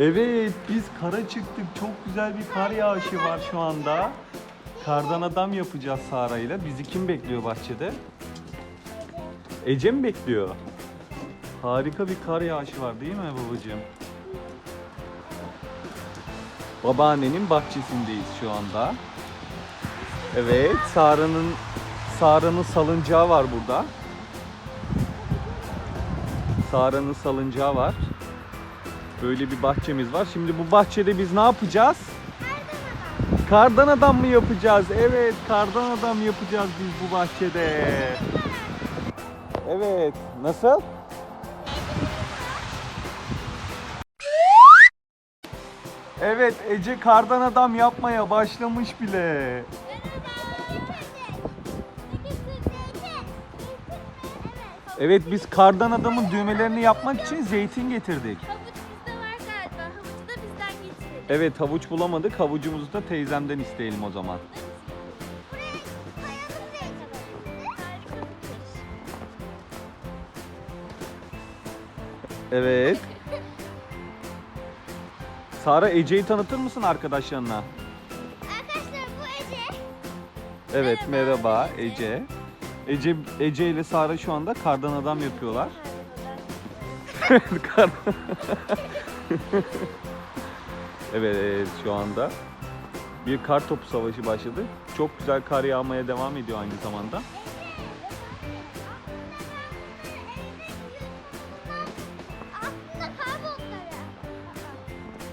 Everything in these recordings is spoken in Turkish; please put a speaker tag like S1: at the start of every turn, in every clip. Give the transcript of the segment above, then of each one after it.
S1: Evet biz kara çıktık. Çok güzel bir kar yağışı var şu anda. Kardan adam yapacağız Sara ile. Bizi kim bekliyor bahçede? Ece mi bekliyor? Harika bir kar yağışı var değil mi babacığım? Babaannenin bahçesindeyiz şu anda. Evet, Sara'nın Sara'nın salıncağı var burada. Sara'nın salıncağı var. Böyle bir bahçemiz var. Şimdi bu bahçede biz ne yapacağız? Kardan adam mı yapacağız? Evet, kardan adam yapacağız biz bu bahçede. Evet, nasıl? Evet, Ece kardan adam yapmaya başlamış bile. Evet, biz kardan adamın düğmelerini yapmak için zeytin getirdik. Evet, havuç bulamadık. Havucumuzu da teyzemden isteyelim o zaman. Evet. Sara Ece'yi tanıtır mısın arkadaşlarına?
S2: Arkadaşlar bu Ece.
S1: Evet
S2: Merhaba.
S1: merhaba Ece. Ece Ece ile Sara şu anda kardan adam yapıyorlar. Kar- evet, şu anda bir kar topu savaşı başladı. Çok güzel kar yağmaya devam ediyor aynı zamanda.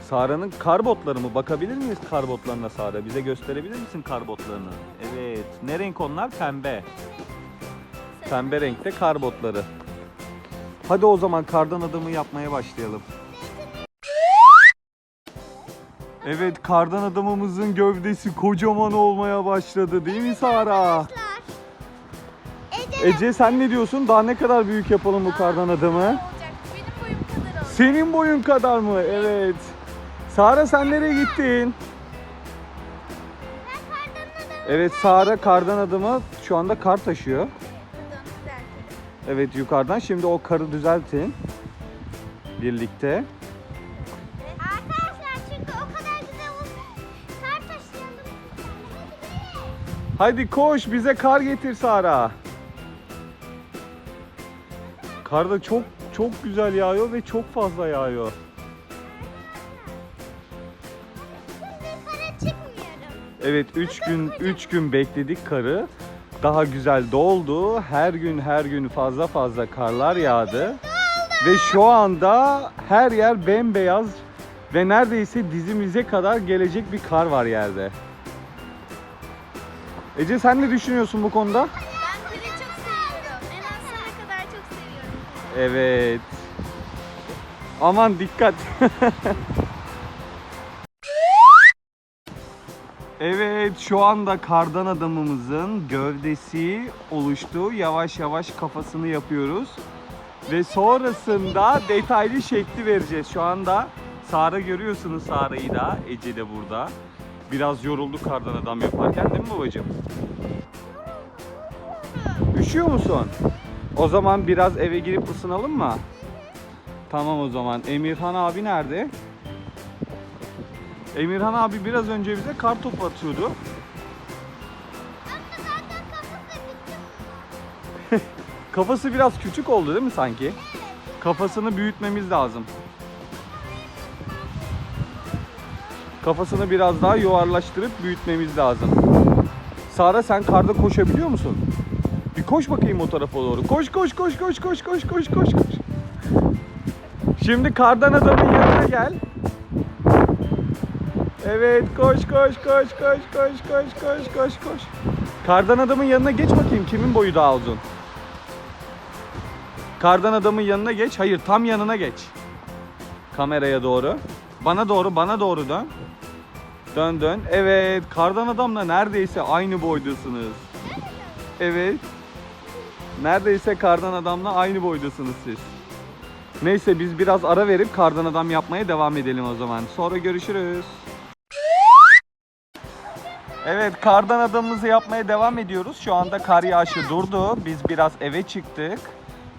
S1: Sara'nın kar botları mı? Bakabilir miyiz kar botlarına Sara? Bize gösterebilir misin kar botlarını? Evet. Ne renk onlar? Pembe. Pembe renkte kar botları. Hadi o zaman kardan adamı yapmaya başlayalım. Evet kardan adamımızın gövdesi kocaman olmaya başladı değil mi Sara?
S2: Ece
S1: Ece sen ne diyorsun? Daha ne kadar büyük yapalım bu kardan adamı?
S2: olacak. Benim boyum kadar olacak.
S1: Senin boyun kadar mı? Evet. Sara sen nereye gittin? Evet Sara kardan adamı şu anda kar taşıyor. Evet yukarıdan şimdi o karı düzeltin. Birlikte. Hadi koş bize kar getir Sara. Kar da çok çok güzel yağıyor ve çok fazla yağıyor. Evet 3 gün 3 gün bekledik karı. Daha güzel doldu. Her gün her gün fazla fazla karlar yağdı. Ve şu anda her yer bembeyaz ve neredeyse dizimize kadar gelecek bir kar var yerde. Ece sen ne düşünüyorsun bu konuda?
S2: Ben karı çok seviyorum. En az sana kadar çok seviyorum.
S1: Evet. Aman dikkat. evet şu anda kardan adamımızın gövdesi oluştu. Yavaş yavaş kafasını yapıyoruz. Ve sonrasında detaylı şekli vereceğiz. Şu anda Sara görüyorsunuz Sara'yı da. Ece de burada. Biraz yoruldu kardan adam yaparken değil mi babacığım? Üşüyor musun? O zaman biraz eve girip ısınalım mı? Tamam o zaman. Emirhan abi nerede? Emirhan abi biraz önce bize kar topu atıyordu.
S2: Kafası
S1: biraz küçük oldu değil mi sanki? Kafasını büyütmemiz lazım. Kafasını biraz daha yuvarlaştırıp büyütmemiz lazım. Sara sen karda koşabiliyor musun? Bir koş bakayım o tarafa doğru. Koş koş koş koş koş koş koş koş koş. Şimdi kardan adamın yanına gel. Evet koş koş koş koş koş koş koş koş koş. Kardan adamın yanına geç bakayım kimin boyu daha uzun. Kardan adamın yanına geç. Hayır tam yanına geç. Kameraya doğru. Bana doğru bana doğru dön. Dön dön. Evet kardan adamla neredeyse aynı boydasınız. Evet. Neredeyse kardan adamla aynı boydasınız siz. Neyse biz biraz ara verip kardan adam yapmaya devam edelim o zaman. Sonra görüşürüz. Evet kardan adamımızı yapmaya devam ediyoruz. Şu anda kar yağışı durdu. Biz biraz eve çıktık.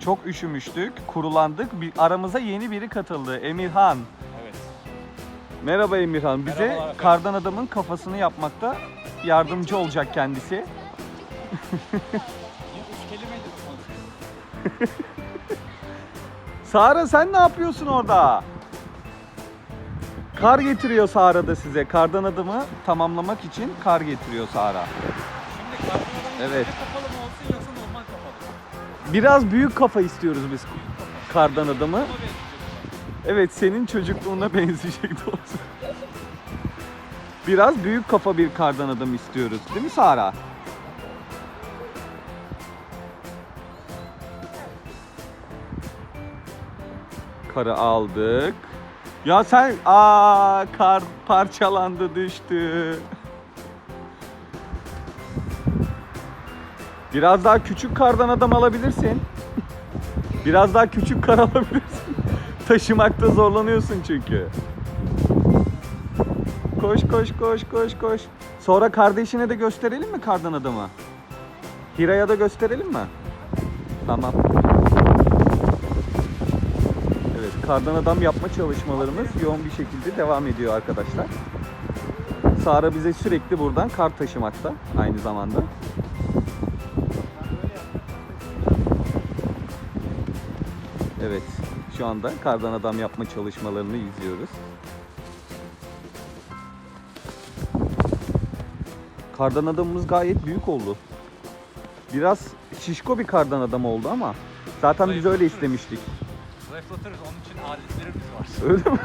S1: Çok üşümüştük, kurulandık. Aramıza yeni biri katıldı. Emirhan. Merhaba Emirhan. Bize
S3: Merhabalar
S1: kardan adamın kafasını yapmakta yardımcı olacak kendisi. Sara sen ne yapıyorsun orada? Kar getiriyor Sara da size. Kardan adamı tamamlamak için kar getiriyor Sara.
S3: Şimdi karton adamın
S1: Evet.
S3: evet. kapalı mı olsun yoksa normal kapalı mı?
S1: Biraz büyük kafa istiyoruz biz kardan adamı.
S3: Buna benziyor.
S1: Evet senin çocukluğuna benzeyecek doğrusu. Biraz büyük kafa bir kardan adam istiyoruz. Değil mi Sara? Karı aldık. Ya sen aa kar parçalandı düştü. Biraz daha küçük kardan adam alabilirsin. Biraz daha küçük kar alabilirsin. Taşımakta zorlanıyorsun çünkü. Koş koş koş koş koş. Sonra kardeşine de gösterelim mi kardan adamı? Hira'ya da gösterelim mi? Tamam. Evet, kardan adam yapma çalışmalarımız yoğun bir şekilde devam ediyor arkadaşlar. Sara bize sürekli buradan kar taşımakta aynı zamanda. Evet, şu anda kardan adam yapma çalışmalarını izliyoruz. Kardan adamımız gayet büyük oldu. Biraz şişko bir kardan adam oldu ama zaten biz öyle istemiştik.
S3: Zayıflatırız onun için aletlerimiz var.
S1: Öyle mi?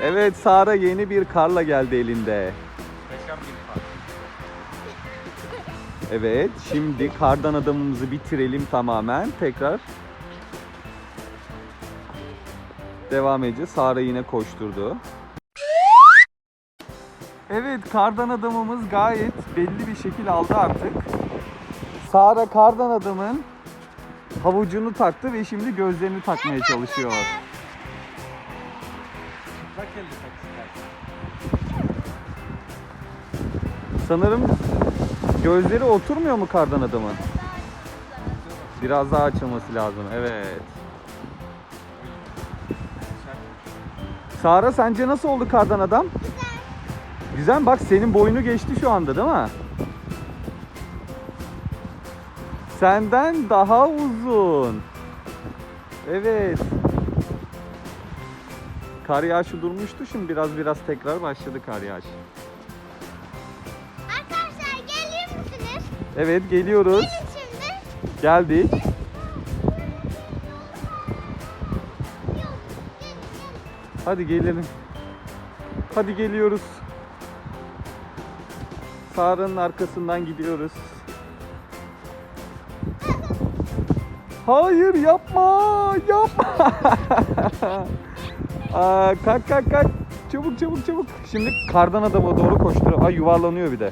S1: evet Sara yeni bir karla geldi elinde. Evet şimdi kardan adamımızı bitirelim tamamen. Tekrar devam edeceğiz. Sara yine koşturdu. Evet kardan adamımız gayet belli bir şekil aldı artık. Sara kardan adamın havucunu taktı ve şimdi gözlerini takmaya çalışıyor. Sanırım gözleri oturmuyor mu kardan adamın? Biraz daha açılması lazım. Evet. Sara sence nasıl oldu kardan adam? Güzel. Bak senin boynu geçti şu anda değil mi? Senden daha uzun. Evet. Kar yağışı durmuştu şimdi biraz biraz tekrar başladı kar yağışı. Evet geliyoruz. Geldik. Hadi gelelim. Hadi geliyoruz. Sara'nın arkasından gidiyoruz. Hayır yapma, yapma. Aa, kalk kalk kalk. Çabuk çabuk çabuk. Şimdi kardan adama doğru koşturuyor. Ay yuvarlanıyor bir de.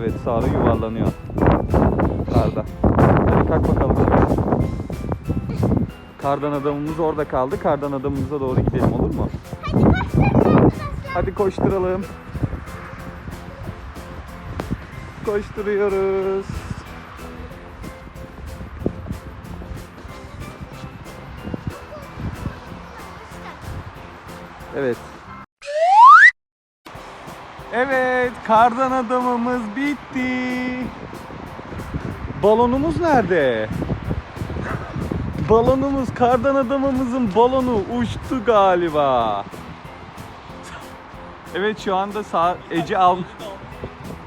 S1: Evet Sara yuvarlanıyor. Karda. Hadi kalk bakalım. Kardan adamımız orada kaldı. Kardan adamımıza doğru gidelim olur mu?
S2: Hadi
S1: koşturalım. Koşturuyoruz. Evet. Evet, kardan adamımız bitti. Balonumuz nerede? Balonumuz, kardan adamımızın balonu uçtu galiba. Evet şu anda sağ Ece al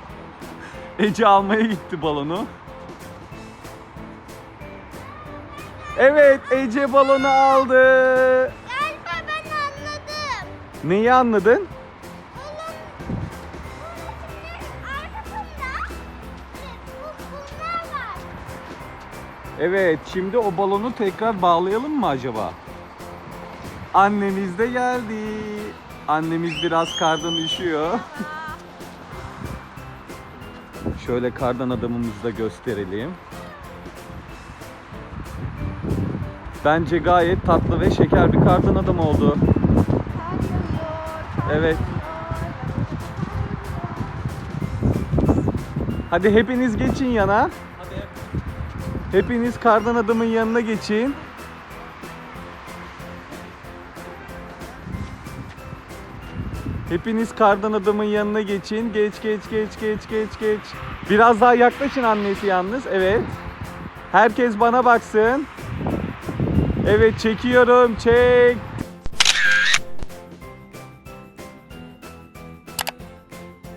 S1: Ece almaya gitti balonu. Evet Ece balonu aldı.
S2: Galiba ben anladım.
S1: Neyi anladın? Evet şimdi o balonu tekrar bağlayalım mı acaba? Annemiz de geldi. Annemiz biraz kardan üşüyor. Şöyle kardan adamımızı da gösterelim. Bence gayet tatlı ve şeker bir kardan adam oldu. Evet. Hadi hepiniz geçin yana. Hepiniz kardan adamın yanına geçin. Hepiniz kardan adamın yanına geçin. Geç geç geç geç geç geç. Biraz daha yaklaşın annesi yalnız. Evet. Herkes bana baksın. Evet çekiyorum. Çek.